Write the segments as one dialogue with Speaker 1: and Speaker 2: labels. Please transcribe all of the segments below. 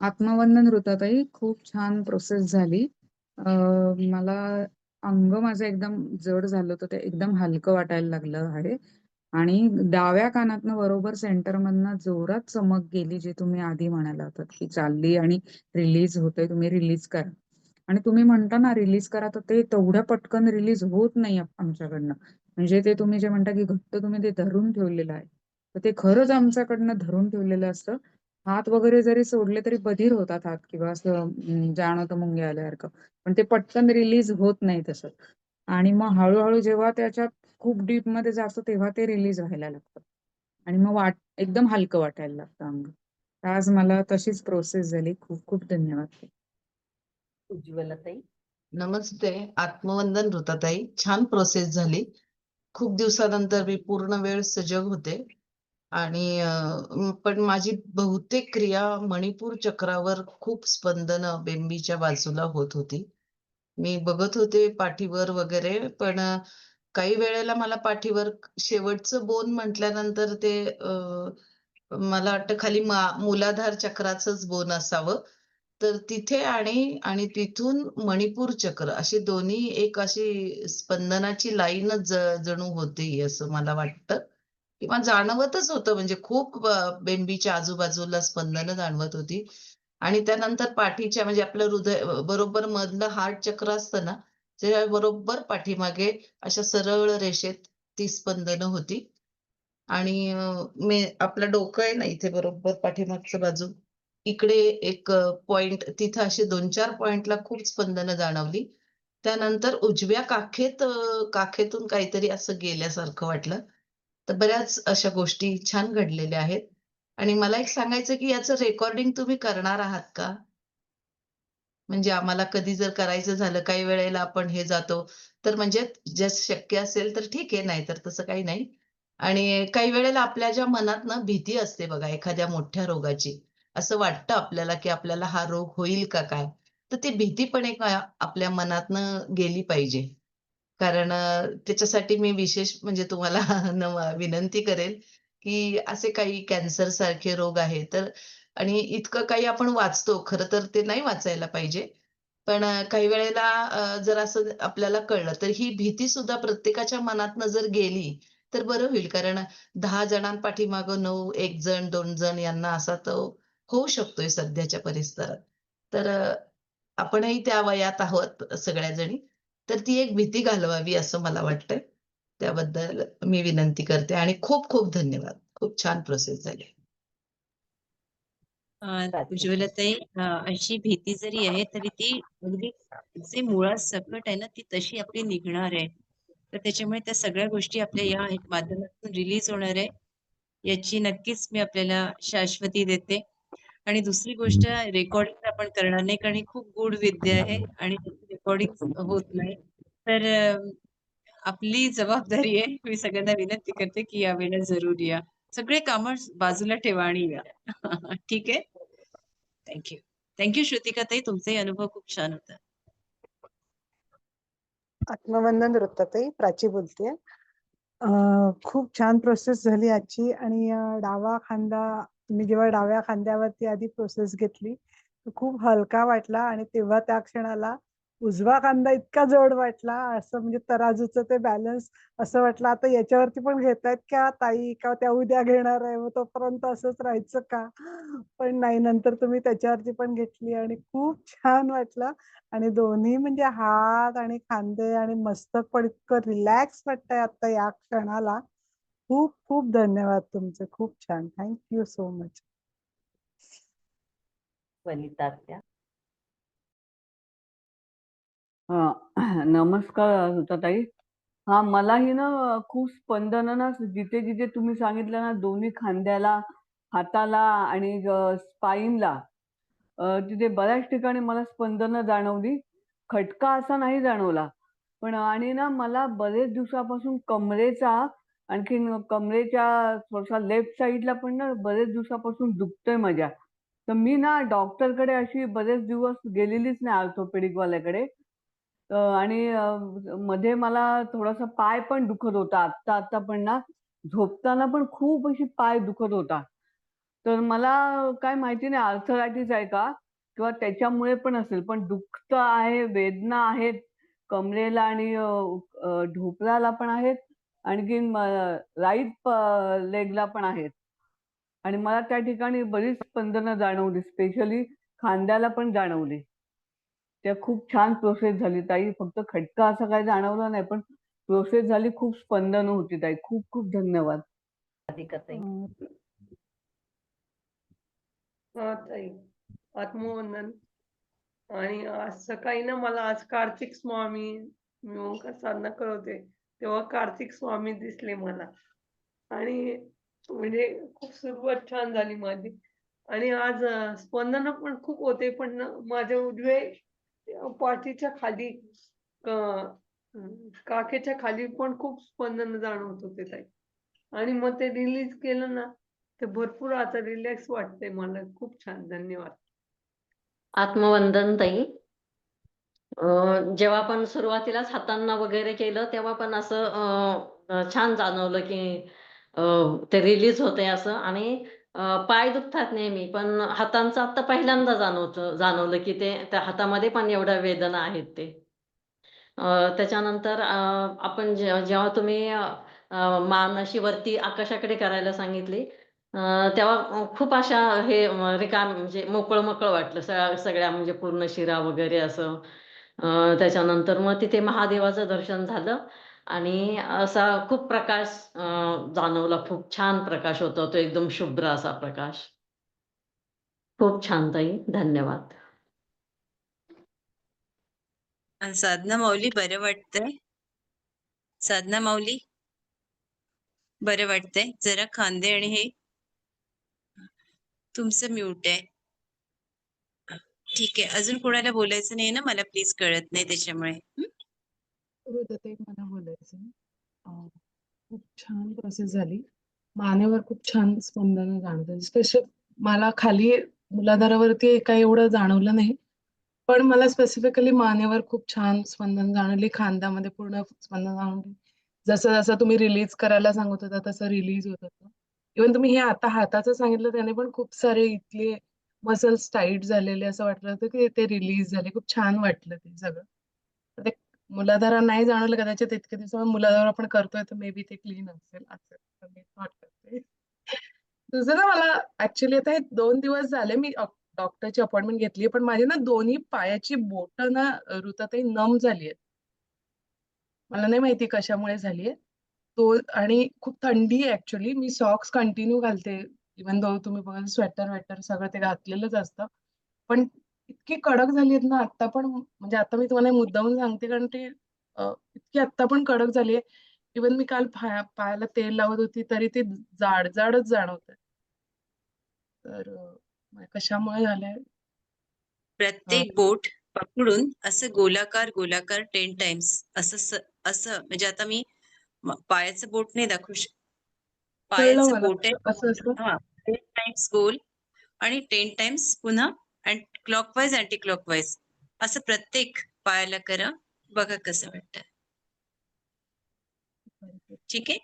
Speaker 1: आत्मवंदन ऋताताई. खूप छान प्रोसेस झाली. मला अंग माझं एकदम जड झालं होतं. ते एकदम हलकं वाटायला लागलं आहे आणि डाव्या कानातनं बरोबर सेंटरमधनं जोरात चमक गेली, जी तुम्ही आधी म्हणाला होतात, की चालली आणि रिलीज होतंय, तुम्ही रिलीज करा. आणि तुम्ही म्हणता ना रिलीज करा, तर ते तेवढं पटकन रिलीज होत नाही आमच्याकडनं. म्हणजे ते तुम्ही जे म्हणता, की घट्ट तुम्ही ते धरून ठेवलेलं आहे. तर ते खरंच आमच्याकडनं धरून ठेवलेलं असतं. हात वगैरे जरी सोडले तरी बधीर होतात हात किंवा असं जाणवतं मुंग्या आल्यासारखं. पण ते पटकन रिलीज होत नाही तसं. आणि मग हळू-हळू जेव्हा त्याच्यात खूप डीपमध्ये जातो तेव्हा ते रिलीज व्हायला लागतं. आणि मग वाट एकदम हलकं वाटायला लागतं अंग. तर आज मला तशीच प्रोसेस झाली. खूप-खूप धन्यवाद.
Speaker 2: उज्ज्वलाताई.
Speaker 3: नमस्ते. आत्मवंदन ऋताताई. छान प्रोसेस झाली. खूप दिवसानंतर मी पूर्ण वेळ सजग होते आणि पण माझी बहुतेक क्रिया मणिपूर चक्रावर खूप स्पंदन बेंबीच्या बाजूला होत होती. मी बघत होते पाठीवर वगैरे, पण काही वेळेला मला पाठीवर शेवटचं बोन म्हटल्यानंतर ते मला वाटतं खाली मूलाधार चक्राचंच बोन असावं. तर तिथे आणि आणि तिथून मणिपूर चक्र अशी दोन्ही एक अशी स्पंदनाची लाईनच जणू होती असं मला वाटतं किंवा जाणवतच होतं म्हणजे खूप बेंबीच्या आजूबाजूला स्पंदनं जाणवत होती आणि त्यानंतर पाठीच्या म्हणजे आपलं हृदय बरोबर मधलं हार्ट चक्र असतं ना, त्या बरोबर पाठीमागे अशा सरळ रेषेत ती स्पंदनं होती आणि मे आपलं डोकं आहे ना इथे बरोबर पाठीमागच्या बाजू, इकडे एक पॉइंट तिथं असे 2-4 पॉइंटला खूप स्पंदनं जाणवली. त्यानंतर उजव्या काखेत काखेतून काहीतरी असं गेल्यासारखं वाटलं. तर बऱ्याच अशा गोष्टी छान घडलेल्या आहेत आणि मला एक सांगायचं की याचं रेकॉर्डिंग तुम्ही करणार आहात का? म्हणजे आम्हाला कधी जर करायचं झालं, काही वेळेला आपण हे जातो, तर म्हणजे जर शक्य असेल तर ठीक आहे, नाही तर तसं काही नाही. आणि काही वेळेला आपल्या ज्या मनात ना भीती असते बघा एखाद्या मोठ्या रोगाची. असं वाटतं आपल्याला, की आपल्याला हा रोग होईल का काय? तर ती भीती पण एक आपल्या मनातनं गेली पाहिजे. कारण त्याच्यासाठी मी विशेष म्हणजे तुम्हाला विनंती करेल, की असे काही कॅन्सर सारखे रोग आहेत तर आणि इतकं काही आपण वाचतो, खरं तर ते नाही वाचायला पाहिजे. पण काही वेळेला जर असं आपल्याला कळलं, तर ही भीती सुद्धा प्रत्येकाच्या मनातनं जर गेली, तर बरं होईल. कारण दहा जणांपाठीमागं 9, 1 जण, दोन जण यांना असा तो होऊ शकतोय सध्याच्या परिसरात. तर आपणही त्या वयात आहोत सगळ्या जणी. तर ती एक भीती घालवावी असं मला वाटतंय. त्याबद्दल मी विनंती करते आणि खूप खूप धन्यवाद. खूप छान प्रोसेस झाली.
Speaker 4: उज्ज्वलाताई अशी भीती जरी आहे तरी ती अगदी जे मुळात सकट आहे ना ती तशी आपली निघणार आहे. तर त्याच्यामुळे त्या सगळ्या गोष्टी आपल्या या माध्यमातून रिलीज होणार आहे. याची नक्कीच मी आपल्याला शाश्वती देते. आणि दुसरी गोष्ट रेकॉर्डिंग आपण करणार नाही कारण ही खूप गुढ विद्या आहे आणि रेकॉर्डिंग होत नाही. तर आपली जबाबदारी आहे. मी सगळ्यांना विनंती करते की यावेळेला जरूर या. सगळे काम बाजूला ठेवा आणि या. ठीक आहे? Thank you. थँक यू श्रुतिकाताई. तुमचाही अनुभव खूप छान होता.
Speaker 5: आत्मवंदन वृत्ताताई प्राची बोलते खूप छान प्रोसेस झाली आजची आणि डावा खांदा मी जेव्हा डाव्या खांद्यावरती आधी प्रोसेस घेतली, खूप हलका वाटला आणि तेव्हा त्या क्षणाला उजवा खांदा इतका जड वाटला, असं म्हणजे तराजूचं ते बॅलन्स असं वाटलं आता याच्यावरती पण घेतायत का ताई? का त्या उद्या घेणार आहे, मग तोपर्यंत असंच राहायचं का? पण नाही नंतर तुम्ही त्याच्यावरती पण घेतली आणि खूप छान वाटलं आणि दोन्ही म्हणजे हात आणि खांदे आणि मस्तक पण इतकं रिलॅक्स वाटतंय आता या क्षणाला. खूप खूप धन्यवाद तुमचे. खूप छान. Thank you so much.
Speaker 2: Vanita
Speaker 6: नमस्कार ऋताताई. हां, मलाही ना खूप स्पंदनं ना जिथे-जिथे तुम्ही सांगितलं ना दोन्ही खांद्याला, हाताला आणि स्पाईनला तिथे बऱ्याच ठिकाणी मला स्पंदनं जाणवली. खटका असा नाही जाणवला. पण आणि ना मला बरेच दिवसापासून कमरेचा आणखीन कमरेच्या थोडासा लेफ्ट साईडला पण ना बरेच दिवसापासून दुखतोय माझ्या. तर मी ना डॉक्टरकडे अशी बरेच दिवस गेलेलीच नाही ऑर्थोपेडिकवाल्याकडे आणि मध्ये मला थोडासा पाय पण दुखत होता. आत्ता-आत्ता पण ना झोपताना पण खूप अशी पाय दुखत होता. तर मला काय माहिती नाही आर्थरायटिस आहे का किंवा त्याच्यामुळे पण असेल पण दुखत आहे वेदना आहेत कमरेला आणि अ, ढोपराला पण आहेत आणखीन राईट लेगला पण आहेत. आणि मला त्या ठिकाणी बरीच स्पंदनं जाणवली स्पेशली खांद्याला पण जाणवली. त्या खूप छान प्रोसेस झाली. ताई फक्त खटका असं काही जाणवला नाही पण प्रोसेस झाली खूप स्पंदनं होती ताई. खूप खूप धन्यवाद.
Speaker 7: हा आत्मवंदन. आणि आज सकाळी ना मला आज कार्तिक स्वामी मी साधना करवते तेव्हा कार्तिक स्वामी दिसले मला. आणि म्हणजे खूप सुरुवात छान झाली माझी. आणि आज स्पंदन पण खूप होते पण माझ्या उजवे पाठीच्या खाली काकेच्या काखेच्या खाली पण खूप स्पंदन जाणवत होते ताई. आणि मग ते रिलीज केलं ना ते भरपूर आता रिलॅक्स वाटतंय मला. खूप छान. धन्यवाद.
Speaker 8: आत्मवंदन ताई. जेव्हा पण सुरुवातीलाच हातांना वगैरे केलं तेव्हा पण असं छान जाणवलं की ते रिलीज होते असं. आणि पाय दुखतात नेहमी पण हातांचं आता पहिल्यांदा जाणवतं जाणवलं की ते त्या हातामध्ये पण एवढ्या वेदना आहेत ते. त्याच्यानंतर आपण जे- जेव्हा तुम्ही अं, मान अशी वरती आकाशाकडे करायला सांगितली तेव्हा खूप अशा हे अं, रिकाम म्हणजे मोकळं मोकळं वाटलं सगळ्या सगळ्या म्हणजे पूर्ण शिरा वगैरे असं. त्याच्यानंतर मग तिथे महादेवाचं दर्शन झालं. आणि असा खूप प्रकाश जाणवला. खूप छान प्रकाश होता. तो एकदम शुभ्र असा प्रकाश. खूप छान ताई. धन्यवाद.
Speaker 4: साधना माऊली बरं वाटतंय? साधना माऊली बरं वाटतंय? जरा खांदे आणि हे. तुमचं म्यूट आहे. ठीक आहे. अजून कोणाला बोलायचं नाही ना? मला प्लीज कळत नाही त्याच्यामुळे.
Speaker 9: ते मला बोलायचं खूप छान प्रोसेस झाली. मानेवर खूप छान स्पंदन जाणवतं स्पेशल मला खाली मुलाधारावरती काही एवढं जाणवलं नाही पण मला स्पेसिफिकली मानेवर खूप छान स्पंदन जाणवली. खांद्यामध्ये पूर्ण स्पंदन जाणवली. जसं जसं तुम्ही रिलीज करायला सांगत होता तसं रिलीज होत होतं. इव्हन तुम्ही हे आता हाताचं सांगितलं त्याने पण खूप सारे इथले मसल्स टाईट झालेले असं वाटलं होतं की ते रिलीज झाले. खूप छान वाटलं ते सगळं. ते मुलाधारा नाही जाणवलं कदाचित इतके दिवस मुलाधार आपण करतोय तर मे बी ते क्लीन असेल असं मी थॉट करते. दुसरं मला ऍक्च्युली आता हे दोन दिवस झाले मी डॉक्टरची अपॉइंटमेंट घेतली पण माझी ना दोन्ही पायाची बोट ना ऋतातही नम झाली आहेत मला नाही माहिती कशामुळे झालीये. तो आणि खूप थंडी आहे ऍक्च्युली मी सॉक्स कंटिन्यू घालते. इवन दो तुम्ही बघा स्वेटर वेटर सगळं ते घातलेलंच असतं. पण इतकी कडक झाली आहेत ना आता पण म्हणजे आता मी तुम्हाला मुद्दामून सांगते कारण ते इतकी आता पण कडक झाली आहे. इवन मी काल पाया पायाला तेल लावत होती तरी ते जाड जाडच जाणवत तर कशामुळे झालंय?
Speaker 4: प्रत्येक बोट पकडून असं गोलाकार गोलाकार टेन टाइम्स असं असं म्हणजे आता मी पायाचं बोट नाही दाखवू पायाचं बोट आहे.
Speaker 9: असं
Speaker 4: टेन टाइम्स गोल आणि टेन टाइम्स पुन्हा क्लॉकवाईज अँटी क्लॉकवाईज असं प्रत्येक पायाला करा. बघा कसं वाटतं ठीक आहे?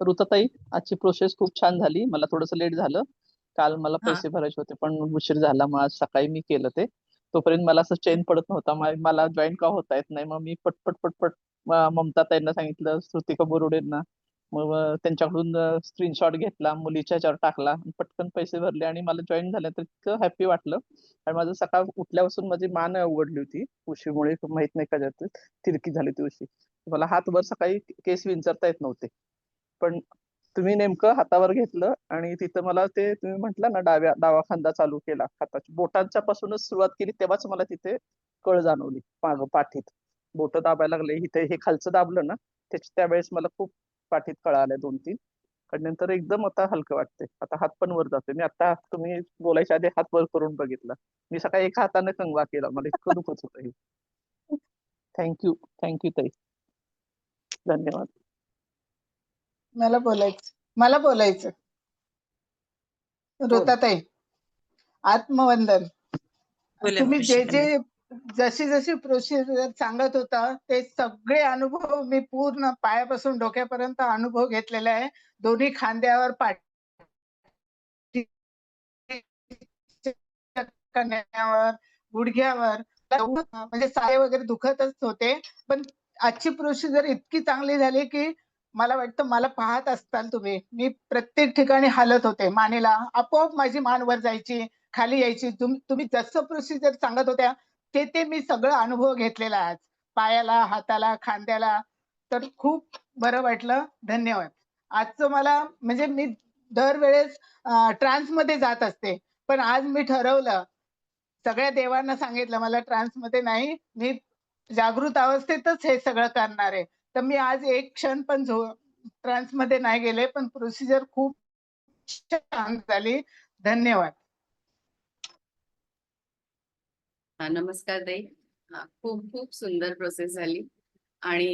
Speaker 10: ऋतताई आजची प्रोसेस खूप छान झाली. मला थोडंसं लेट झालं. काल मला. पैसे भरायचे होते पण उशीर झाला. मग आज सकाळी मी केलं ते. तोपर्यंत मला असं चेन पडत नव्हता. मला जॉईन का होता येत नाही. मग मी पटपट पटपट ममता ताईंना सांगितलं श्रुतिका बोरुडेंना मग त्यांच्याकडून स्क्रीनशॉट घेतला मुलीच्या ह्याच्यावर टाकला पटकन पैसे भरले आणि मला जॉईन झालं. तर इतकं हॅपी वाटलं. आणि माझं सकाळ उठल्यापासून माझी मान उघडली होती. उशीमुळे माहीत नाही का जात तिरकी झाली होती उशी. मला हातभर सकाळी केस विंचरता येत नव्हते. पण तुम्ही नेमकं हातावर घेतलं आणि तिथं मला ते तुम्ही म्हटलं ना डाव्या डावा खांदा चालू केला हाताच्या बोटांच्या पासूनच सुरुवात केली तेव्हाच मला तिथे कळ जाणवली मागं पाठीत. बोट दाबायला लागले. इथे हे खालचं दाबलं ना त्याच्या त्यावेळेस मला खूप पाठीत कळा आल्या दोन तीन. नंतर एकदम आता हलकं वाटते आता हात पण वर जातोय. मी आता तुम्ही बोलायच्या आधी हात वर करून बघितला. मी सकाळी एका हाताने कंगवा केला. मला इतकं दुखत होतं हे. थँक्यू थँक्यू ताई. धन्यवाद.
Speaker 5: मला बोलायचं. मला बोलायचं. ऋताताई आत्मवंदन. तुम्ही जे. जे जशी जशी प्रोसिजर सांगत होता ते सगळे अनुभव मी पूर्ण पायापासून डोक्यापर्यंत अनुभव घेतलेला आहे. दोन्ही खांद्यावर
Speaker 11: पाठ्यावर गुडघ्यावर म्हणजे साय वगैरे दुखतच होते. पण आजची प्रोसिजर इतकी चांगली झाली की मला वाटतं मला पाहत असताल तुम्ही. मी प्रत्येक ठिकाणी हालत होते. मानेला आपोआप माझी मान वर जायची खाली यायची. तुम्ही जसं प्रोसिजर सांगत होत्या ते ते मी सगळं अनुभव घेतलेला आज. पायाला हाताला खांद्याला. तर खूप बरं वाटलं. धन्यवाद. आजचं मला म्हणजे मी दरवेळेस ट्रान्समध्ये जात असते. पण आज मी ठरवलं. सगळ्या देवांना सांगितलं मला ट्रान्समध्ये नाही. मी जागृत अवस्थेतच हे सगळं करणार आहे. तर मी आज एक क्षण पण झो ट्रान्समध्ये नाही गेले पण प्रोसिजर खूप छान झाली. धन्यवाद.
Speaker 12: हा, नमस्कार ताई. खूप खूप सुंदर प्रोसेस झाली. आणि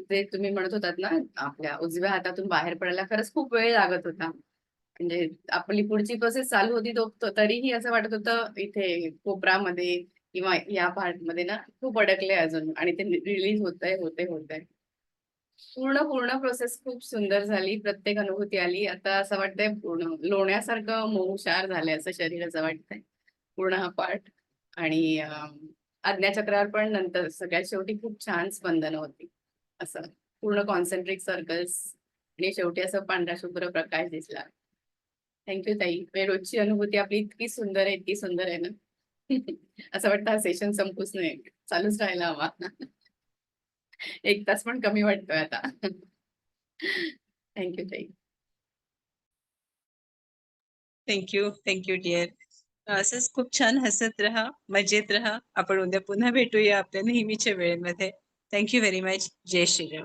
Speaker 12: जे तुम्ही म्हणत होतात ना आपल्या उजव्या हातातून बाहेर पडायला खरंच खूप वेळ लागत होता. म्हणजे आपली पुढची प्रोसेस चालू होती तो तरीही असं वाटत होतं इथे कोपरामध्ये किंवा या पार्टमध्ये ना खूप अडकले अजून आणि ते रिलीज होतंय होते होतंय. पूर्ण पूर्ण प्रोसेस खूप सुंदर झाली प्रत्येक अनुभूती आली. आता असं वाटतंय पूर्ण लोण्यासारखं मऊशार झालंय असं शरीर असं वाटतंय. पूर्ण हा पार्ट आणि आज्ञाचक्रावर पण नंतर सगळ्यात शेवटी खूप छान स्पंदन होती. असं पूर्ण कॉन्सन्ट्रिक सर्कल्स आणि शेवटी असं पांढरा शुभ्र प्रकाश दिसला. थँक्यू ताई. म्हणजे रोजची अनुभूती आपली इतकी सुंदर आहे इतकी सुंदर आहे ना. असं वाटतं हा सेशन संपूच नाही. चालूच राहायला हवा. एक तास पण कमी वाटतोय आता. थँक्यू ताई.
Speaker 4: थँक्यू थँक्यू डिअर असंच खूप छान हसत राहा मजेत राहा. आपण उद्या पुन्हा भेटूया आपल्या नेहमीच्या वेळेमध्ये. थँक्यू व्हेरी मच जय श्रीराम.